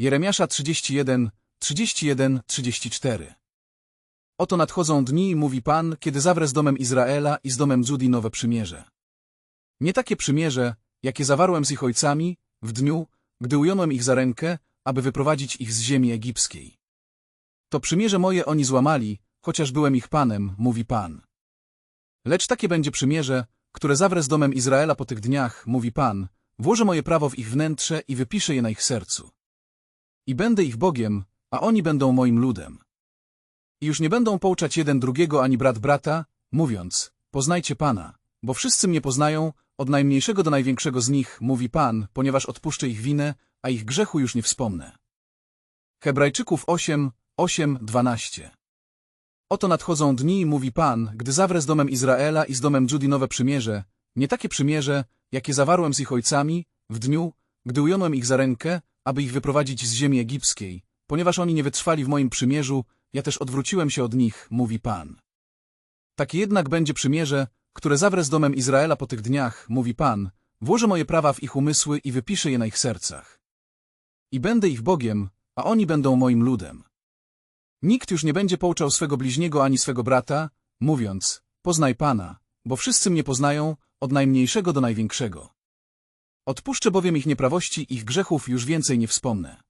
Jeremiasza 31, 31, 34 Oto nadchodzą dni, mówi Pan, kiedy zawrę z domem Izraela i z domem Judi nowe przymierze. Nie takie przymierze, jakie zawarłem z ich ojcami w dniu, gdy ująłem ich za rękę, aby wyprowadzić ich z ziemi egipskiej. To przymierze moje oni złamali, chociaż byłem ich Panem, mówi Pan. Lecz takie będzie przymierze, które zawrę z domem Izraela po tych dniach, mówi Pan, włożę moje prawo w ich wnętrze i wypiszę je na ich sercu. I będę ich Bogiem, a oni będą moim ludem. I już nie będą pouczać jeden drugiego ani brat brata, mówiąc, poznajcie Pana, bo wszyscy mnie poznają, od najmniejszego do największego z nich, mówi Pan, ponieważ odpuszczę ich winę, a ich grzechu już nie wspomnę. Hebrajczyków 8, 8, 12 Oto nadchodzą dni, mówi Pan, gdy zawrę z domem Izraela i z domem Judi nowe przymierze, nie takie przymierze, jakie zawarłem z ich ojcami, w dniu, gdy ująłem ich za rękę, aby ich wyprowadzić z ziemi egipskiej, ponieważ oni nie wytrwali w moim przymierzu, ja też odwróciłem się od nich, mówi Pan. Takie jednak będzie przymierze, które zawrę z domem Izraela po tych dniach, mówi Pan, włożę moje prawa w ich umysły i wypiszę je na ich sercach. I będę ich Bogiem, a oni będą moim ludem. Nikt już nie będzie pouczał swego bliźniego ani swego brata, mówiąc, poznaj Pana, bo wszyscy mnie poznają, od najmniejszego do największego. Odpuszczę bowiem ich nieprawości, ich grzechów już więcej nie wspomnę.